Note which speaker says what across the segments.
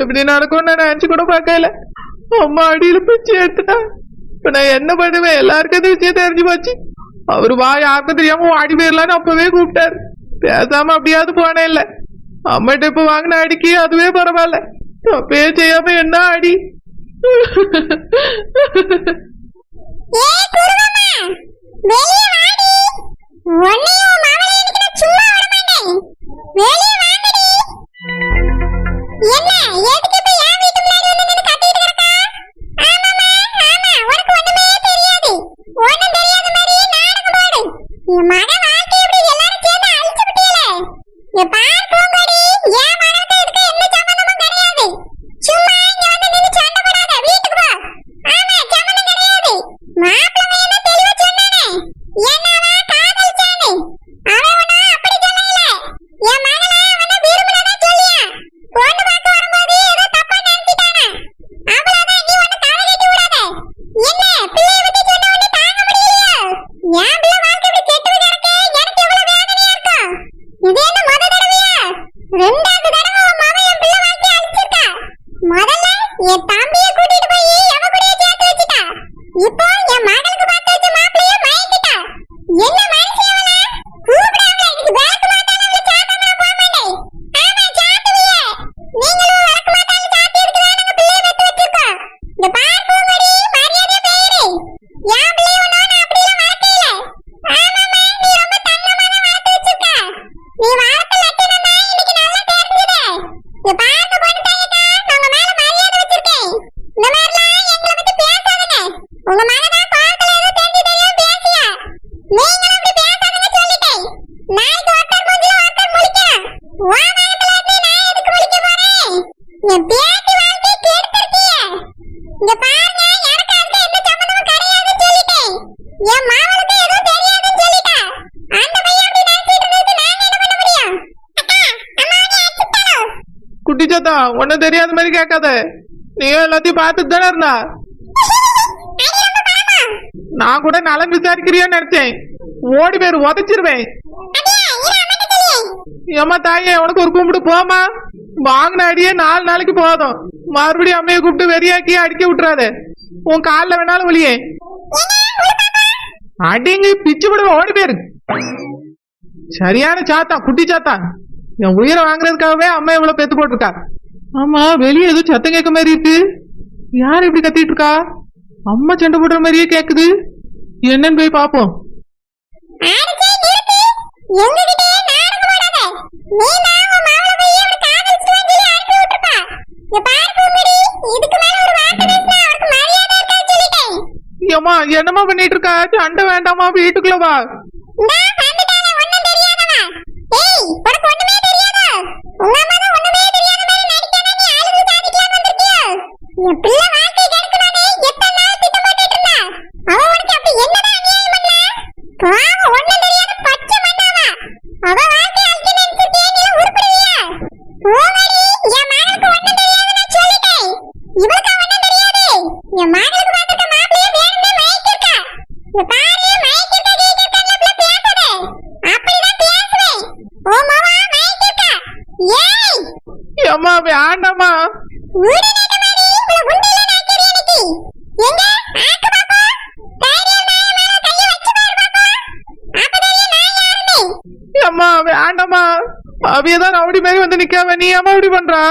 Speaker 1: எப்படி நடக்கும் நான் நினைச்சு கூட பார்க்கல. அம்மா அடியில பிச்சு எடுத்துட்டா இப்ப நான் என்ன பண்ணுவேன்? எல்லாருக்கும் விஷயம் தெரிஞ்சு போச்சு. அவரு வா யாருக்கும் தெரியாம வாடி போயிடலான்னு அப்பவே கூப்பிட்டாரு. பேசாம அப்படியாவது போனே இல்ல. அம்மாட்ட இப்ப வாங்கின அடிக்கு அதுவே பரவாயில்ல. தப்பே செய்யாம என்ன அடி?
Speaker 2: ஒன்னையும் மாமா மகன் வாழ்க்கை எப்படி எல்லாரும் சேர்ந்து அழிச்சு விட்டீங்களே இப்போ என் மகன் இங்க பாருங்க
Speaker 1: தெரியாத மாதிரி கேட்காத நீயும் எல்லாத்தையும் பார்த்துட்டு தானே இருந்தா நான் கூட நலன் விசாரிக்கிறியோன்னு நினைச்சேன் ஓடி பேர் உதச்சிருவேன் ஏமா தாயே உனக்கு ஒரு கும்பிட்டு போமா வாங்கின அடியே நாலு நாளைக்கு போதும். மறுபடியும் அம்மையை கூப்பிட்டு வெறியாக்கி அடிக்க விட்டுறாத. உன் காலில் வேணாலும் ஒளியே அடிங்க பிச்சு விடுவேன் ஓடி போயிரு. சரியான சாத்தா குட்டி சாத்தா. என் உயிரை வாங்குறதுக்காகவே அம்மா இவ்வளவு பெத்து போட்டிருக்கா. ஆமா வெளியே எதுவும் சத்தம் கேட்க மாதிரி இருக்கு. யார் இப்படி கத்திட்டு இருக்கா? அம்மா சண்டை போடுற மாதிரியே கேக்குது. என்னன்னு போய் பாப்போம். ஏமா என்னமா பண்ணிட்டு இருக்கா சண்டை வேண்டாமா வீட்டுக்குள்ள
Speaker 2: அம்மா
Speaker 1: வேண்டாமா அவிய தான் ரவுடி மாதிரி வந்து நிக்காம நீ அம்மா இப்படி பண்றா?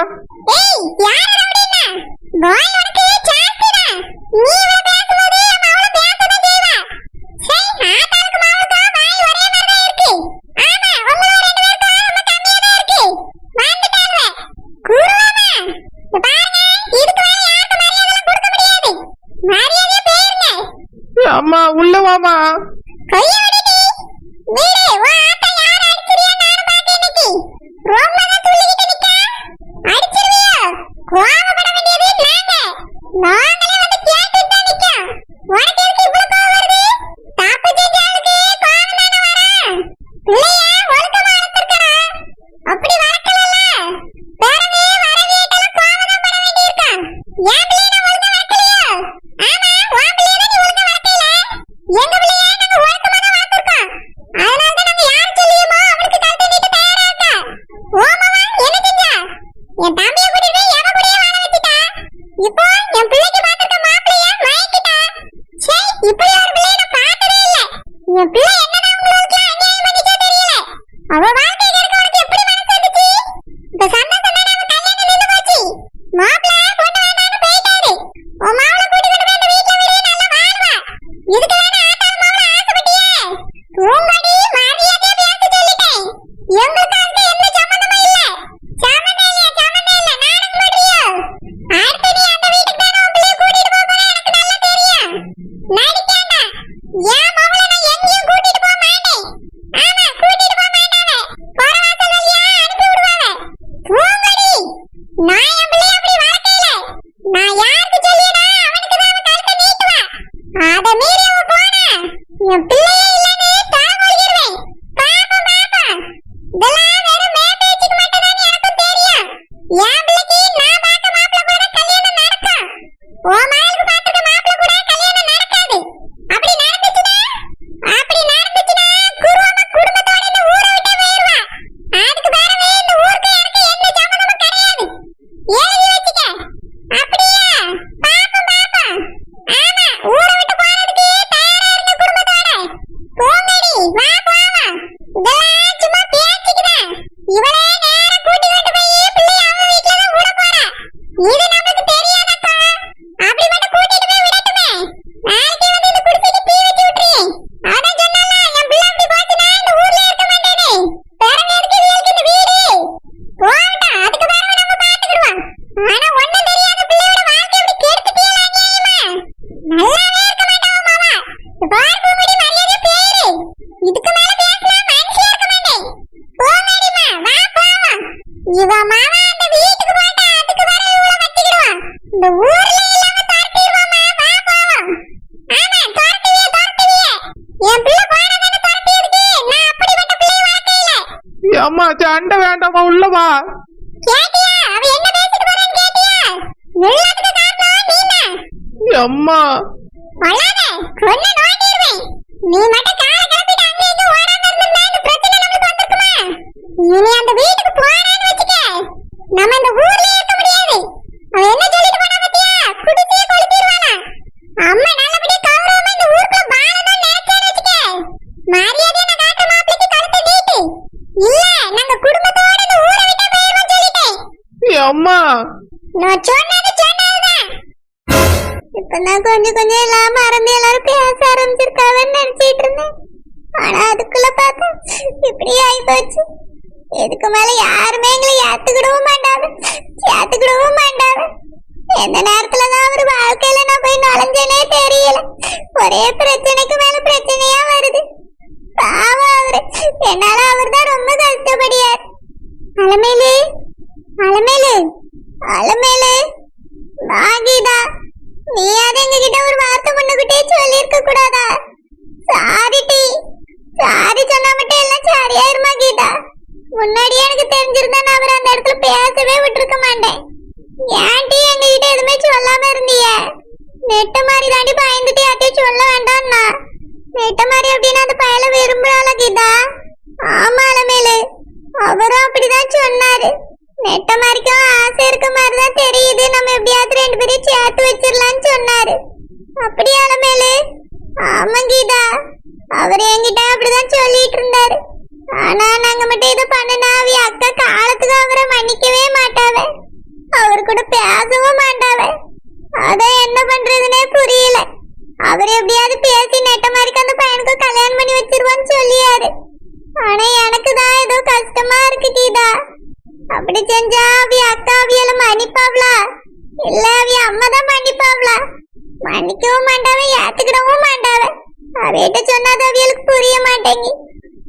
Speaker 2: ரோட்ல தான் துள்ளிக்கிட்டு நிக்கா? அடிச்சிருவியா? கோவப்பட வேண்டியது நாங்க அதை மீறி போன. என் பிள்ளை
Speaker 1: சண்டை வேண்டாமா உள்ள வா அம்மா.
Speaker 2: நீ மட்டும் காலை கிளப்பிட்டு அங்க இங்க ஓடாம இருந்திருந்தா இந்த பிரச்சனை நமக்கு வந்திருக்குமா? இனி அந்த வீட்டுக்கு போறான்னு வச்சுக்க. நம்ம இந்த ஊர்லயே இருக்க முடியாது. அவ என்ன சொல்லிட்டு போனா பத்தியா? குடிசையே கொளுத்திடுவானா? அம்மா
Speaker 1: அம்மா.
Speaker 2: நான் சொன்னது சொன்னதுதான். இப்பதான் கொஞ்சம் கொஞ்சம் எல்லாம் மறந்து எல்லாரும் பேச ஆரம்பிச்சிருக்காவன்னு நினைச்சிட்டு இருந்தேன். ஆனா அதுக்குள்ள பார்த்தா இப்படி ஆகி போச்சு இதுக்கு மேல யாருமே எங்களை ஏத்துக்கிடவும் மாட்டாங்க. ஏத்துக்கிடவும் மாட்டாங்க. எந்த நேரத்துல தான் அவர் வாழ்க்கையில நான் போய் நுழைஞ்சேனே தெரியல. ஒரே பிரச்சனைக்கு மேல பிரச்சனையா வருது. பாவம் அவரு. என்னால அவர் தான் ரொம்ப கஷ்டப்படியார். அலமேலு அலமேலு அலமேலு வாகிதா நீ அது எங்ககிட்ட ஒரு வார்த்தை முன்னுகிட்டே சொல்லியிருக்க கூடாதா? சாரி டி சாரி சொன்னா மட்டும் எல்லாம் சரியாயிருமா கீதா முன்னாடியே எனக்கு தெரிஞ்சிருந்தா நான் அவர் அந்த இடத்துல பேசவே விட்டுருக்க மாட்டேன். ஏன் டி எங்ககிட்ட எதுவுமே சொல்லாம இருந்தீங்க நெட்ட மாதிரி தாண்டி பயந்துட்டு யார்ட்டையும் சொல்ல வேண்டாம்னா? நெட்ட மாதிரி அப்படின்னு அந்த பயல விரும்புறாள கீதா ஆமா அலமேலு. அவரும் அப்படிதான் சொன்னாரு. நெட்ட மாதிரிக்கும் ஆசை இருக்க மாதிரி தான் தெரியுது. நம்ம எப்படியாவது ரெண்டு பேரையும் சேர்த்து வச்சிடலாம்னு சொன்னாரு. அப்படியா மேலே ஆமா கீதா. அவர் என்கிட்ட அப்படிதான் சொல்லிட்டு இருந்தாரு. ஆனா நாங்க மட்டும் இதை பண்ணுனா அவி அக்கா கால அவரை மன்னிக்கவே மாட்டாவ அவர் கூட பேசவும் மாட்டாவ அதான் என்ன பண்றதுனே புரியல அவர் எப்படியாவது பேசி நெட்ட மாதிரிக்கு அந்த பையனுக்கு கல்யாணம் பண்ணி வச்சிருவான்னு சொல்லியாரு ஆனா எனக்கு தான் ஏதோ கஷ்டமா இருக்கு கீதா அப்படி செஞ்சா அவி அக்கா அவியல மன்னிப்பாவ்ளா? இல்ல அவி அம்மா தான் மன்னிப்பாவ்ளா? மன்னிக்கவும் மாட்டாவே ஏத்துக்கிடவும் மாட்டாவ. அவையிட்ட சொன்னாத அவியலுக்கு புரிய மாட்டேங்கி.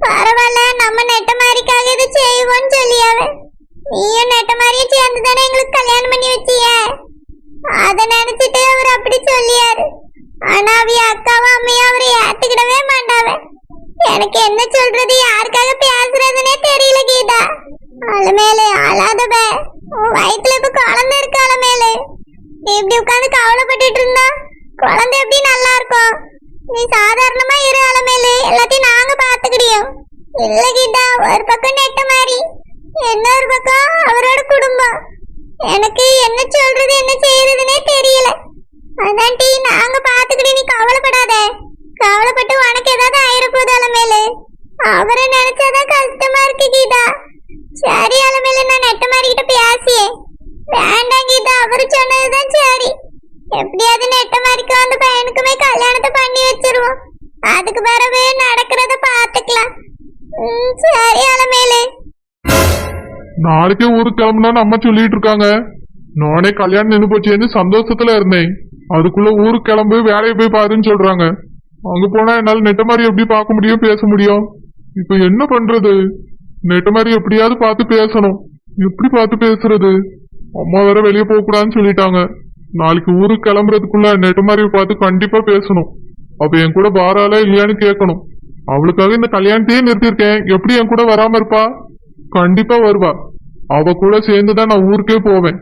Speaker 2: பரவாயில்ல நம்ம நெட்ட மாதிரிக்காக இது செய்வோம்னு சொல்லியாவ. நீயும் நெட்ட மாதிரியே சேர்ந்து தானே எங்களுக்கு கல்யாணம் பண்ணி வச்சிய? அதை நினைச்சிட்டு அவர் அப்படி சொல்லியாரு. ஆனா அவிய அக்காவும் அம்மையும் அவரை ஏத்துக்கிடவே மாட்டாவ. எனக்கு என்ன சொல்றது யாருக்காக பேசுறதுனே தெரியல கீதா. அலமேலே அழாதப. உன் வயித்துல இப்ப குழந்தை இருக்கு அலமேலே. நீ இப்படி உட்காந்து கவலைப்பட்டுட்டு இருந்தா குழந்தை எப்படி நல்லா இருக்கும்? நீ சாதாரணமா இரு அலமேலே. எல்லாத்தையும் நாங்க பாத்துக்கிடியோம் இல்ல கீதா ஒரு பக்கம் நெட்ட மாதிரி இன்னொரு பக்கம் அவரோட குடும்பம். எனக்கு என்ன சொல்றது என்ன செய்யறதுனே தெரியல. அதான் டீ நாங்க பாத்துக்கிட்டு நீ கவலைப்படாத. கவலைப்பட்டு உனக்கு ஏதாவது ஆயிரப்போதால மேலே அவரை நினைச்சாதான் கஷ்டமா இருக்கு கீதா. சரி அலமேலு நான் நெட்ட மாறிக்கிட்ட பேசியே. வேண்டாம் கீதா அவரு சொன்னதுதான் சரி. எப்படியாவது நெட்ட மாறிக்கு அந்த பையனுக்குமே கல்யாணத்தை பண்ணி வச்சிருவோம். அதுக்கு பிறகு நடக்கிறத பாத்துக்கலாம் சரி அலமேலு.
Speaker 3: நாளைக்கே ஊருக்கு கிளம்புனான்னு அம்மா சொல்லிட்டு இருக்காங்க. நானே கல்யாணம் நின்று போச்சேன்னு சந்தோஷத்துல இருந்தேன். அதுக்குள்ள ஊருக்கு கிளம்பு வேலையை போய் பாருன்னு சொல்றாங்க. அங்க போனா என்னால நெட்ட மாதிரி எப்படி பார்க்க முடியும் பேச முடியும்? இப்ப என்ன பண்றது? நெட்ட மாதிரி எப்படியாவது பார்த்து பேசணும். எப்படி பார்த்து பேசுறது? அம்மா வேற வெளியே போக கூடாதுன்னு சொல்லிட்டாங்க. நாளைக்கு ஊருக்கு கிளம்புறதுக்குள்ள நெட்ட மாதிரி பார்த்து கண்டிப்பா பேசணும். அப்ப என் கூட வாராளா இல்லையான்னு கேட்கணும். அவளுக்காக இந்த கல்யாணத்தையே நிறுத்தியிருக்கேன். எப்படி என் கூட வராம இருப்பா? கண்டிப்பா வருவா. அவ கூட சேர்ந்துதான் நான் ஊருக்கே போவேன்.